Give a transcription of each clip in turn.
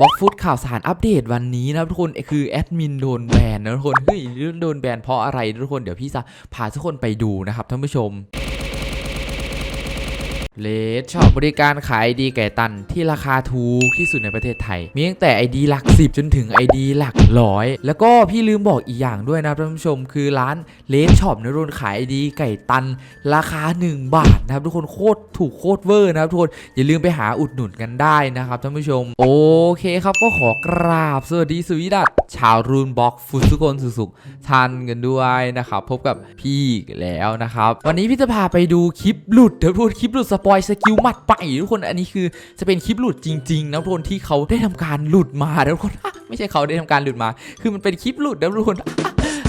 บล็อกฟุตข่าวสารอัปเดตวันนี้นะครับทุกคนคือแอดมินโดนแบนนะทุกคนเฮ้ยโดนแบนเพราะอะไรทุกคนเดี๋ยวพี่จะพาทุกคนไปดูนะครับท่านผู้ชม เลดช็อปบริการขายไอดีไก่ตันที่ราคาถูกที่สุดในประเทศไทย มีตั้งแต่ไอดีหลัก 10 จนถึงไอดีหลักร้อยแล้วก็พี่ลืมบอกอีกอย่างด้วยนะครับท่านผู้ชม คือร้านเลดช็อปนะทุกคนขายไอดีไก่ตัน ราคา 1 บาทนะครับทุกคนโคตรถูกโคตรเวอร์นะครับทุกคนอย่าลืมไปหาอุดหนุนกันได้นะครับท่านผู้ชม โอเคครับก็ขอกราบสวัสดีสวีดัตชาวรูนบล็อกฟุตทุกคนสุขๆทันกันด้วยนะครับพบกับพี่แล้วนะครับวันนี้พี่จะพาไปดูคลิปหลุดเดี๋ยวพูดคลิปหลุดสปอยสกิลหมัดไปทุกคนอันนี้คือจะเป็นคลิปหลุดจริง ๆ นะทุกคนที่เขาได้ทำการหลุดมาทุกคนไม่ใช่เขาได้ทำการหลุดมา คือมันเป็นคลิปหลุดนะทุกคน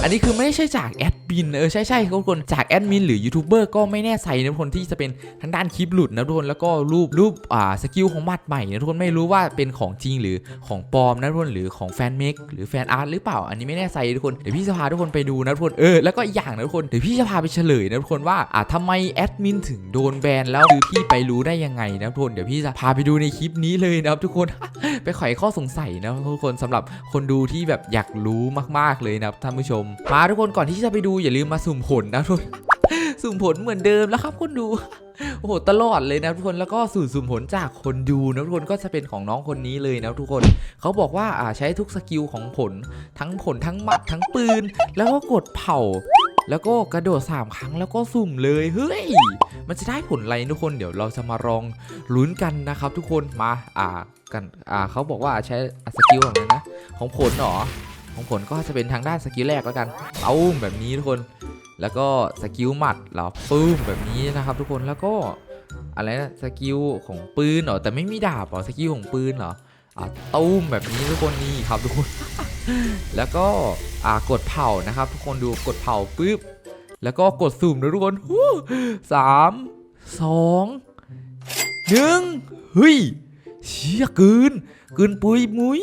อันนี้คือไม่ใช่จากแอดิน เออ ใช่ใช่ครับทุกคนจากแอดมินหรือยูทูบเบอร์ก็ไม่แน่ใจนะทุกคนที่จะเป็นทางด้านคลิปหลุดนะทุกคนแล้วก็รูปรูปอ่าสกิลของมัดใหม่นะทุกคนไม่รู้ว่าเป็นของจริงหรือของปลอมนะทุกคนหรือของแฟนเมคหรือแฟนอาร์ตหรือเปล่าอันนี้ไม่แน่ใจทุกคนเดี๋ยวพี่จะพาทุกคนไปดูนะทุกคนเออแล้วก็อีกอย่างนะทุกคนเดี๋ยวพี่จะพาไปเฉลยนะทุกคนว่าอ่าทำไมแอดมินถึงโดนแบนแล้วคือพี่ไปรู้ได้ยังไงนะทุกคนเดี๋ยวพี่จะพาไปดูในคลิปนี้เลยนะครับทุกคนไปไขข้อสงสัยนะทุกคนสำหรับคนดูที่แบบอยากรู้มาก ๆเลยนะครับท่านผู้ชม มาทุกคนก่อนที่จะไปดูอย่าลืมมาสุ่มผลนะทุกคนสุ่มผลเหมือนเดิมแล้วครับคนดูโอ้โหตลอดเลยนะทุกคนแล้วก็สูตรสุ่มผลจากคนดูนะทุกคนก็จะเป็นของน้องคนนี้เลยนะทุกคนเขาบอกว่าอ่าใช้ทุกสกิลของผล ทั้งผลทั้งหมัดทั้งปืน แล้วก็กดเผาแล้วก็กระโดด 3 ครั้งแล้วก็สุ่มเลยเฮ้ย มันจะได้ผลอะไรทุกคนเดี๋ยวเราจะมาลองลุ้นกันนะครับ ทุกคนมาอ่ากันอ่าเขาบอกว่าใช้สกิลอะไรนะ ของผลหรอ ของผลก็จะเป็นทางด้านสกิลแรกแล้วกันเอ้าแบบนี้ทุกคน แล้วก็สกิลหมัดเหราปื้มแบบนี้นะครับ ทุกคนแล้วก็อะไรนะสกิลของปืนเหรอแต่ไม่มีดาบเหรอสกิลของปืนเหรออ่าตุ้มแบบนี้ทุกคนนี่ครับทุกคน แล้วก็อ่ากดเผานะครับ ทุกคนดูกดเผาปุ๊บแล้วก็กดสุ่มนะทุกคนสามสองหนึ่งเฮ้ยเชี่ยเกินเกินปุยมุย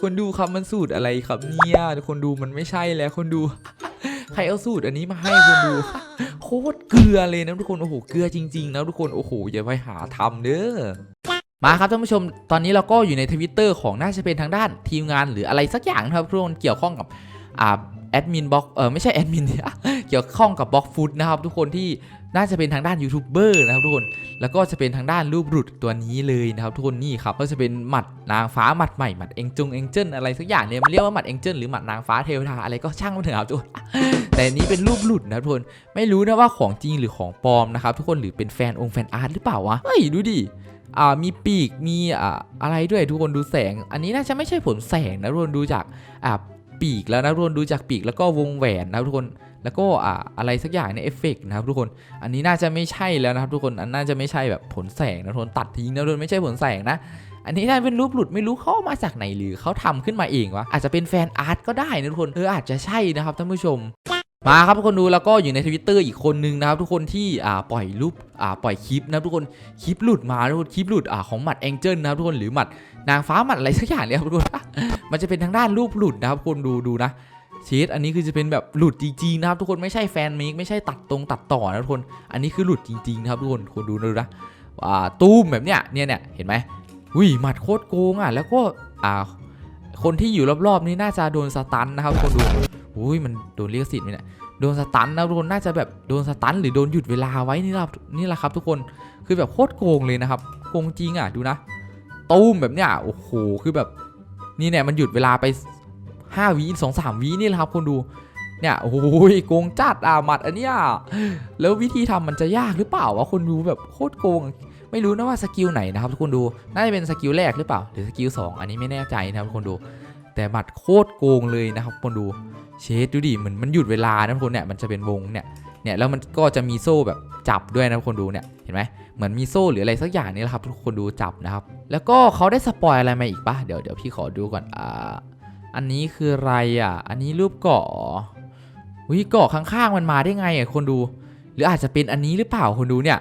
คนดูครับมันสูตรอะไรครับเนี่ยคนดูมันไม่ใช่แล้วคนดู ใครเอาสูตรอันนี้มาให้คนดู โคตรเกลือเลยนะทุกคนโอ้โหเกลือจริงๆนะทุกคนโอ้โหอย่าไปหาทำเด้อมาครับท่านผู้ชม ตอนนี้เราก็อยู่ในทวิตเตอร์ของน่าจะเป็นทางด้านทีมงานหรืออะไรสักอย่างนะครับทุกคนเกี่ยวข้องกับอ่าแอดมินบล็อกเออไม่ใช่แอดมินเกี่ยวข้องกับบล็อกฟุตนะครับทุกคนที่ น่าจะเป็นทางด้านยูทูบเบอร์นะครับทุกคน แล้วก็จะเป็นทางด้านรูปหลุดตัวนี้เลยนะครับทุกคนนี่ครับก็จะเป็นหมัดนางฟ้าหมัดใหม่หมัดเอ็งจงเอ็งเจิลอะไรสักอย่างเนี่ยมันเรียกว่าหมัดเอ็งเจิลหรือหมัดนางฟ้าเทวดาอะไรก็ช่างมันเถอะครับทุกคนแต่อันนี้เป็นรูปหลุดนะครับทุกคนไม่รู้นะว่าของจริงหรือของปลอมนะครับทุกคนหรือเป็นแฟนองค์แฟนอาร์ตหรือเปล่าวะเฮ้ยดูดิอ่ามีปีกมีอ่าอะไรด้วยทุกคนดูแสง อันนี้น่าจะไม่ใช่ผลแสงนะทุกคนดูจากอ่าปีกแล้วนะทุกคนดูจากปีกแล้วก็วงแหวนนะทุกคน แล้วก็อ่าอะไรสักอย่างในเอฟเฟกต์นะครับทุกคน อันนี้น่าจะไม่ใช่แล้วนะครับทุกคน อันน่าจะไม่ใช่แบบผลแสงนะทุกคนตัดทิ้งนะทุกคนไม่ใช่ผลแสงนะ อันนี้น่าเป็นรูปหลุดไม่รู้เขาเอามาจากไหนหรือเขาทำขึ้นมาเองวะ อาจจะเป็นแฟนอาร์ตก็ได้นะทุกคน เอออาจจะใช่นะครับท่านผู้ชมมาครับทุกคนดูแล้วก็อยู่ในทวิตเตอร์อีกคนนึงนะครับทุกคนที่อ่าปล่อยรูปอ่าปล่อยคลิปนะทุกคนคลิปหลุดมาทุกคนคลิปหลุดอ่าของหมัดแองเจิลนะครับทุกคนหรือหมัดนางฟ้าหมัดอะไรสักอย่างเนี่ยครับทุกคนมันจะเป็นทางด้านรูปหลุดนะครับทุกคนดูดูนะ เชดอันนี้คือจะเป็นแบบหลุดจริงๆนะครับทุกคนไม่ใช่แฟนเมคไม่ใช่ตัดตรงตัดต่อนะทุกคนอันนี้คือหลุดจริงๆนะครับทุกคนคนดูนะดูนะอ่าตู้มแบบเนี้ยเนี่ยเนี่ยเห็นไหมอุ้ยหมัดโคตรโกงอะแล้วก็อ่าคนที่อยู่รอบๆนี้น่าจะโดนสตันนะครับคนดูอุ้ยมันโดนเรียกสิทธิ์ไหมเนี่ยโดนสตันนะทุกคนน่าจะแบบโดนสตันหรือโดนหยุดเวลาไว้นี่แหละนี่แหละครับทุกคนคือแบบโคตรโกงเลยนะครับโกงจริงอะดูนะ ตู้มแบบเนี้ยโอ้โหคือแบบนี่เนี่ยมันหยุดเวลาไป ห้าวิสองสามวินี่แหละครับคนดูเนี่ยโอ้ยโกงจัดอะหมัดอันเนี้ยแล้ววิธีทำมันจะยากหรือเปล่าวะคนดูแบบโคตรโกง ไม่รู้นะว่าสกิลไหนนะครับทุกคนดูน่าจะเป็นสกิลแรกหรือเปล่าหรือสกิลสองอันนี้ไม่แน่ใจนะครับทุกคนดู แต่หมัดโคตรโกงเลยนะครับคนดูเชดดูดิเหมือนมันหยุดเวลานะคนเนี่ยมันจะเป็นวงเนี่ยเนี่ยแล้วมันก็จะมีโซ่แบบจับด้วยนะคนดูเนี่ยเห็นไหมเหมือนมีโซ่หรืออะไรสักอย่างนี่แหละครับทุกคนดูจับนะครับแล้วก็เขาได้สปอยอะไรมาอีกปะเดี๋ยวเดี๋ยวพี่ขอดูก่อนอ่า อันนี้คืออะไรอะ อันนี้รูปเกาะวิเกาะข้างๆมันมาได้ไงอะคนดู หรืออาจจะเป็นอันนี้หรือเปล่าคนดูเนี่ย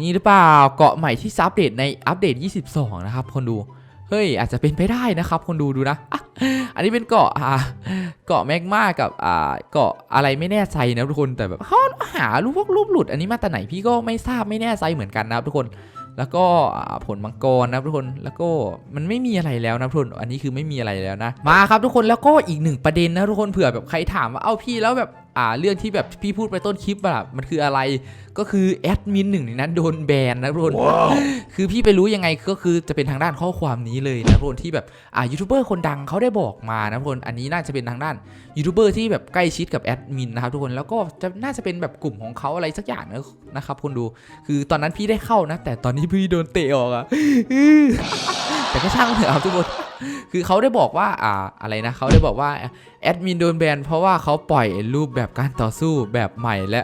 นี่หรือเปล่าเกาะใหม่ที่อัปเดตในอัปเดต 22 นะครับ คนดูเฮ้ยอาจจะเป็นไปได้นะครับ คนดูดูนะอะอันนี้เป็นเกาะอ่าเกาะแมกมากับอ่าเกาะอะไรไม่แน่ใจนะทุกคนแต่แบบเขาหารูปพวกรูปหลุด อันนี้มาแต่ไหนพี่ก็ไม่ทราบไม่แน่ใจเหมือนกันนะครับทุกคน แล้วก็ผลมังกรนะทุกคนแล้วก็มันไม่มีอะไรแล้วนะทุกคนอันนี้คือไม่มีอะไรแล้วนะมาครับทุกคนแล้วก็อีกหนึ่งประเด็นนะทุกคนเผื่อแบบใครถามว่าเอ้าพี่แล้วแบบ อ่าเรื่องที่แบบพี่พูดไปต้นคลิปอะมันคืออะไรก็คือแอดมินหนึ่งในนั้นโดนแบนนะทุกคนคือพี่ไปรู้ยังไงก็คือจะเป็นทางด้านข้อความนี้เลยนะทุกคนที่แบบอ่ายูทูบเบอร์คนดังเขาได้บอกมานะทุกคนอันนี้น่าจะเป็นทางด้านยูทูบเบอร์ที่แบบใกล้ชิดกับแอดมินนะครับทุกคนแล้วก็จะน่าจะเป็นแบบกลุ่มของเขาอะไรสักอย่างนะนะครับคุณดู คือตอนนั้นพี่ได้เข้านะ แต่ตอนนี้พี่โดนเตะออกอะแต่ก็ช่างเถอะครับทุกคน คือเขาได้บอกว่าอ่าอะไรนะเขาได้บอกว่าแอดมินโดนแบนเพราะว่าเขาปล่อยรูปแบบการต่อสู้แบบใหม่และ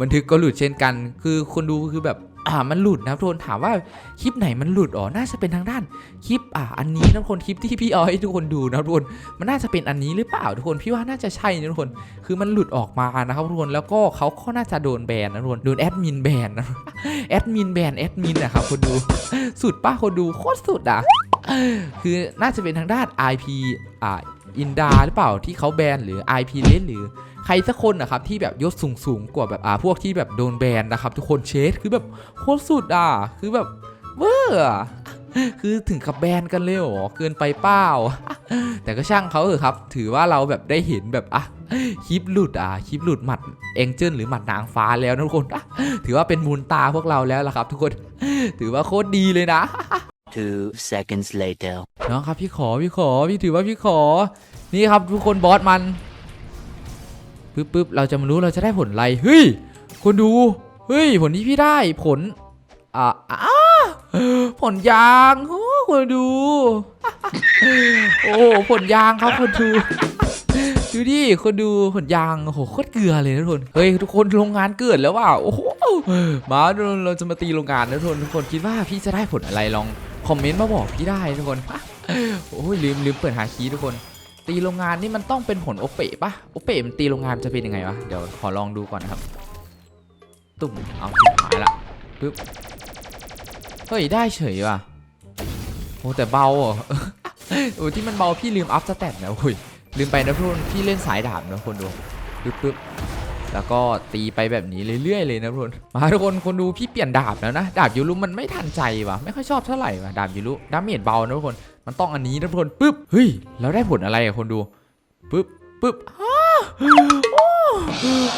บันทึกก็หลุดเช่นกัน คือคนดูคือแบบอ่ามันหลุดนะทุกคนถามว่าคลิปไหนมันหลุดอ๋อน่าจะเป็นทางด้านคลิปอ่าอันนี้นะทุกคนคลิปที่พี่เอาให้ทุกคนดูนะทุกคนมันน่าจะเป็นอันนี้หรือเปล่าทุกคนพี่ว่าน่าจะใช่นะทุกคนคือมันหลุดออกมานะครับทุกคนแล้วก็เขาก็น่าจะโดนแบนนะทุกคนโดนแอดมินแบนนะแอดมินแบนแอดมินนะครับคนดูสุดป้าคนดูโคตรสุดอะ คือน่าจะเป็นทางด้าน IP อ่าอินดาหรือเปล่าที่เขาแบนหรือ IP เลนหรือใครสักคนนะครับที่แบบยศสูงสูงกว่าแบบอ่าพวกที่แบบโดนแบนนะครับทุกคนเชสคือแบบโคตรสุดอะคือแบบเวอร์คือถึงกับแบนกันเลยหรอเกินไปเปล่าแต่ก็ช่างเขาเถอะครับ ถือว่าเราแบบได้เห็นแบบอะคลิปหลุดอะคลิปหลุดหมัดเอ็งเจิลหรือหมัดนางฟ้าแล้วนะทุกคนถือว่าเป็นมูลตาพวกเราแล้วล่ะครับ ทุกคนถือว่าโคตรดีเลยนะ Two seconds later. น้องครับพี่ขอพี่ขอพี่ถือว่าพี่ขอ นี่ครับทุกคนบอสมันปึ๊บปึ๊บเราจะมารู้เราจะได้ผลอะไรเฮ้ยคนดูเฮ้ยผลที่พี่ได้ผลอ่าอ้าผลยางโอ้คนดู โอ้ผลยางครับคนดูดูดิคนดูผลยางโอ้โหโคตรเกลือเลยนะทุกคนเฮ้ยทุกคนโรงงานเกิดแล้วว่าโอ้โหมาเราจะมาตีโรงงานนะทุกคนทุกคนคิดว่าพี่จะได้ผลอะไรลอง คอมเมนต์มาบอกพี่ได้ทุกคนโอ้ยลืมลืมเปิดหาคีย์ทุกคน ตีโรงงานนี่มันต้องเป็นผลโอเปะปะโอเปะมันตีโรงงานจะเป็นยังไงวะเดี๋ยวขอลองดูก่อนนะครับ ตุ่มเอาชิบหายละปึ๊บเฮ้ยได้เฉยว่ะโอ้แต่เบาอะโอ้ที่มันเบาพี่ลืมอัพสเตตนะโอ้ยลืมไปนะทุกคนพี่เล่นสายดาบนะคนดูปึ๊บปึ๊บ แล้วก็ตีไปแบบนี้เรื่อยๆเลยนะทุกคนมาทุกคนคนดูพี่เปลี่ยนดาบแล้วนะ ดาบยูรุมันไม่ทันใจว่ะไม่ค่อยชอบเท่าไหร่ว่ะดาบยูรุดาเมจเบานะทุกคนมันต้องอันนี้นะทุกคนปึ๊บเฮ้ยแล้วได้ผลอะไรอะคนดูปึ๊บปึ๊บ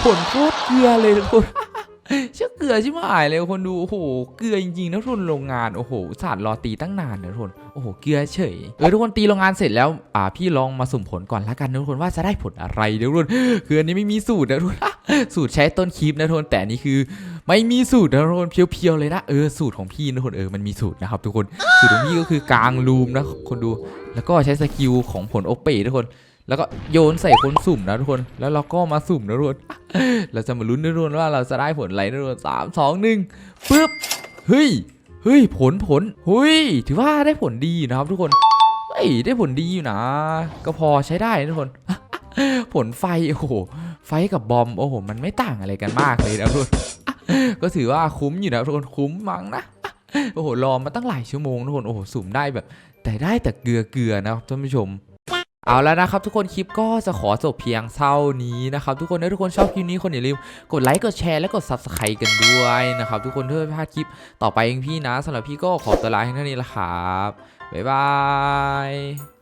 ผลโคตรเกลือเลยทุกคน เชื่อเกลือชิบหายเลยคนดู โอ้โห เกลือจริงๆนะทุนโรงงาน โอ้โหอุตสาดรอตีตั้งนานนะทุนโอ้โห เกลือเฉย เออทุกคนตีโรงงานเสร็จแล้ว อ่า พี่ลองมาสุ่มผลก่อนละกันนะทุกคนว่าจะได้ผลอะไรนะทุกคนคืออันนี้ไม่มีสูตรนะทุกคนสูตรใช้ต้นคลิปนะทุกคนแต่นนี้คือ ไม่มีสูตรนะทุกคนเพียวๆเลยนะ เออ สูตรของพี่นะทุกคนเออ มันมีสูตรนะครับทุกคน สูตรของพี่ก็คือกลางลูมนะคนดู แล้วก็ใช้สกิลของผลโอเปทุกคน แล้วก็โยนใส่คนสุ่มนะทุกคน แล้วเราก็มาสุ่มนะทุกคนเราจะมาลุ้นนะทุกคนว่าเราจะได้ผลอะไรนะทุกคนสามสองหนึ่งปึ๊บเฮ้ยเฮ้ยผลผลเฮ้ยถือว่าได้ผลดีอยู่นะครับทุกคนเฮ้ยได้ผลดีอยู่นะ ก็พอใช้ได้นะทุกคนผลไฟโอ้โหไฟกับบอมโอ้โหมันไม่ต่างอะไรกันมากเลยนะทุกคนก็ถือว่าคุ้มอยู่นะทุกคนคุ้มมั้งนะโอ้โหรอมาตั้งหลายชั่วโมงทุกคนโอ้โหสุ่มได้แบบ แต่ได้แต่เกลือเกลือนะครับท่านผู้ชม เอาแล้วนะครับทุกคนคลิปก็จะขอจบเพียงเท่านี้นะครับทุกคนถ้าทุกคนชอบคลิปนี้คนอย่าลืมกดไลค์กดแชร์และกด subscribe กันด้วยนะครับทุกคนเพื่อไม่พลาดคลิปต่อไปเองพี่นะสำหรับพี่ก็ขอตัวลาเท่านี้ละครับบ๊ายบาย